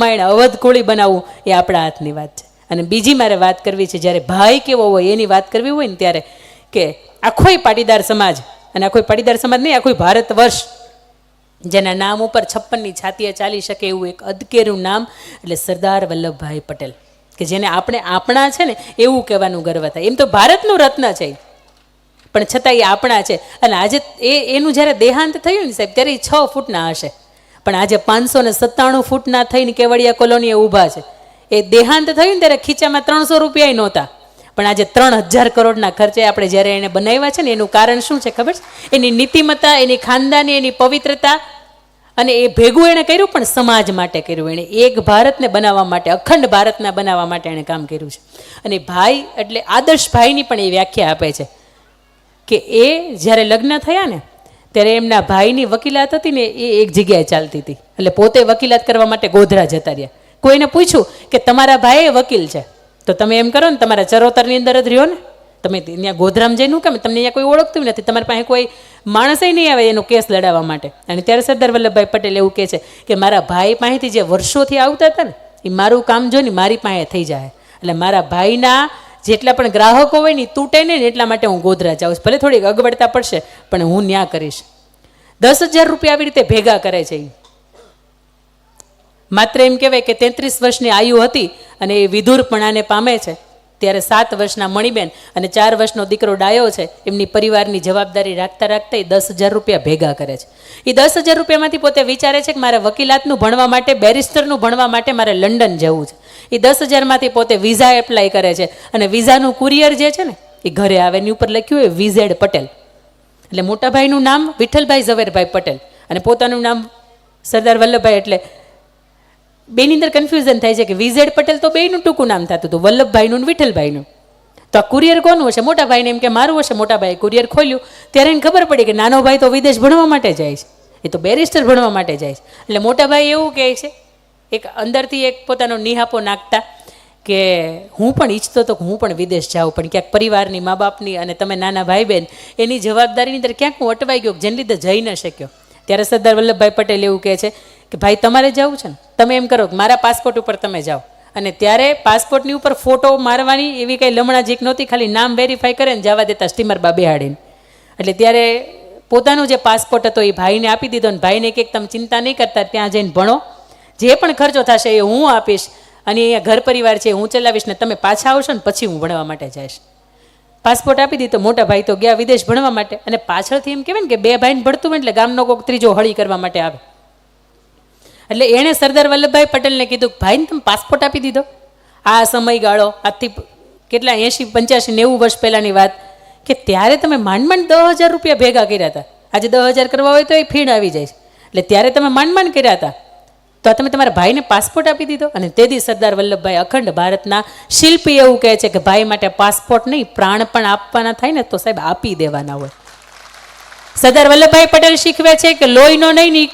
રામાયણ અવધ કોળી બનાવવું એ આપણા હાથની વાત છે. અને બીજી મારે વાત કરવી છે, જ્યારે ભાઈ કેવો હોય એની વાત કરવી હોય ને ત્યારે કે આખોય પાટીદાર સમાજ, અને આખોય પાટીદાર સમાજ નહીં આખોય ભારત વર્ષ, જેના નામ ઉપર છપ્પનની છાતીએ ચાલી શકે એવું એક અદકેરું નામ, એટલે સરદાર વલ્લભભાઈ પટેલ, કે જેને આપણે આપણા છે ને એવું કહેવાનું ગર્વ થાય. એમ તો ભારતનું રત્ન છે. પણ છતાં એ આપણા છે. અને આજે એ, એનું જ્યારે દેહાંત થયું ને સાહેબ, ત્યારે એ છ ફૂટના હશે. પણ આજે પાંચસો ને સત્તાણું ફૂટના થઈને કેવડિયા કોલોની ઊભા છે. એ દેહાંત થયું ને ત્યારે ખીચામાં ત્રણસો રૂપિયા નહોતા. પણ આજે ત્રણ હજાર કરોડના ખર્ચે આપણે જ્યારે એને બનાવ્યા છે ને, એનું કારણ શું છે ખબર છે? એની નીતિમત્તા, એની ખાનદાની, એની પવિત્રતા અને એ ભેગું એણે કર્યું પણ સમાજ માટે કર્યું. એણે એક ભારતને બનાવવા માટે, અખંડ ભારતના બનાવવા માટે એણે કામ કર્યું છે. અને ભાઈ, એટલે આદર્શ ભાઈની પણ એ વ્યાખ્યા આપે છે કે એ જ્યારે લગ્ન થયા ને ત્યારે એમના ભાઈની વકીલાત હતી ને એ એક જગ્યાએ ચાલતી હતી. એટલે પોતે વકીલાત કરવા માટે ગોધરા જતા રહ્યા. કોઈને પૂછ્યું કે તમારા ભાઈ વકીલ છે? તો તમે એમ કરો ને તમારા ચરોતરની અંદર જ રહ્યો ને. તમે ત્યાં ગોધરામ જઈને કેમ? તમને અહીંયા કોઈ ઓળખતું નથી. તમારી પાસે કોઈ માણસે નહીં આવે એનો કેસ લડાવવા માટે. અને ત્યારે સરદાર વલ્લભભાઈ પટેલ એવું કહે છે કે મારા ભાઈ પાસેથી જે વર્ષોથી આવતા હતા ને, એ મારું કામ જોઈને મારી પાસે થઈ જાય. એટલે મારા ભાઈના જેટલા પણ ગ્રાહકો હોય ને તૂટે નહીં ને એટલા માટે હું ગોધરા જાઉં ભલે થોડીક અગવડતા પડશે, પણ હું ન્યા કરીશ. દસ હજાર રૂપિયા આવી રીતે ભેગા કરે છે. માત્ર એમ કહેવાય કે તેત્રીસ વર્ષની આયુ હતી અને એ વિધુરપણાને પામે છે. ત્યારે સાત વર્ષના મણિબેન અને ચાર વર્ષનો દીકરો ડાયો છે, એમની પરિવારની જવાબદારી રાખતા રાખતા એ દસ હજાર રૂપિયા ભેગા કરે છે. એ દસ હજાર રૂપિયામાંથી પોતે વિચારે છે કે મારે વકીલાતનું ભણવા માટે, બેરિસ્ટરનું ભણવા માટે મારે લંડન જવું છે. એ દસ હજારમાંથી પોતે વિઝા એપ્લાય કરે છે. અને વિઝાનું કુરિયર જે છે ને, એ ઘરે આવે. એની ઉપર લખ્યું હોય વિઝેડ પટેલ એટલે મોટાભાઈનું નામ વિઠ્ઠલભાઈ ઝવેરભાઈ પટેલ. અને પોતાનું નામ સરદાર વલ્લભભાઈ એટલે બેની અંદર કન્ફ્યુઝન થાય છે કે વિઝેડ પટેલ તો બેનું ટૂંકું નામ થતું હતું, વલ્લભભાઈનું વિઠ્ઠલભાઈનું. તો આ કુરિયર કોનું હશે? મોટા ભાઈને એમ કે મારું હશે. મોટા ભાઈએ કુરિયર ખોલ્યું. ત્યારે એને ખબર પડી કે નાનો ભાઈ તો વિદેશ ભણવા માટે જાય છે. એ તો બેરિસ્ટર ભણવા માટે જાય છે. એટલે મોટા ભાઈ એવું કહે છે એક અંદરથી એક પોતાનો નિહાપો નાખતા કે હું પણ ઈચ્છતો હતો કે હું પણ વિદેશ જાઉં, પણ ક્યાંક પરિવારની મા બાપની અને તમે નાના ભાઈ બહેન એની જવાબદારીની અંદર ક્યાંક હું અટવાઈ ગયો જેને લીધે જઈ ન શક્યો. ત્યારે સરદાર વલ્લભભાઈ પટેલ એવું કહે છે કે, ભાઈ, તમારે જવું છે ને? તમે એમ કરો મારા પાસપોર્ટ ઉપર તમે જાઓ. અને ત્યારે પાસપોર્ટની ઉપર ફોટો મારવાની એવી કંઈ લમણા જીક નહોતી, ખાલી નામ વેરીફાઈ કરે ને જવા દેતા સ્ટીમર બા બેહાડીને. એટલે ત્યારે પોતાનો જે પાસપોર્ટ હતો એ ભાઈને આપી દીધો ને ભાઈને કે તમે ચિંતા નહીં કરતા, ત્યાં જઈને ભણો. જે પણ ખર્ચો થશે એ હું આપીશ અને અહીંયા ઘર પરિવાર છે હું ચલાવીશ ને તમે પાછા આવશો ને પછી હું ભણવા માટે જઈશ. પાસપોર્ટ આપી દીધો, મોટા ભાઈ તો ગયા વિદેશ ભણવા માટે અને પાછળથી એમ કહેવાય ને કે બે ભાઈને ભણતું હોય એટલે ગામનો કોઈક ત્રીજો હળી કરવા માટે આવે. એટલે એણે સરદાર વલ્લભભાઈ પટેલને કીધું, ભાઈને તમે પાસપોર્ટ આપી દીધો? આ સમયગાળો આજથી કેટલા એંશી પંચ્યાસી નેવું વર્ષ પહેલાંની વાત કે ત્યારે તમે માંડ માંડ દસ હજાર રૂપિયા ભેગા કર્યા હતા. આજે દસ હજાર કરવા હોય તો એ ફીણ આવી જાય એટલે ત્યારે તમે માંડ માંડ કર્યા હતા. તો તમે તમારા ભાઈને પાસપોર્ટ આપી દીધો અને તેથી સરદાર વલ્લભભાઈ અખંડ ભારતના શિલ્પી એવું કહે છે કે ભાઈ માટે પાસપોર્ટ નહીં, પ્રાણ પણ આપવાના થાય ને તો સાહેબ આપી દેવાના હોય. સરદાર વલ્લભભાઈ પટેલ શીખવે છે કે લોહીનો નહીં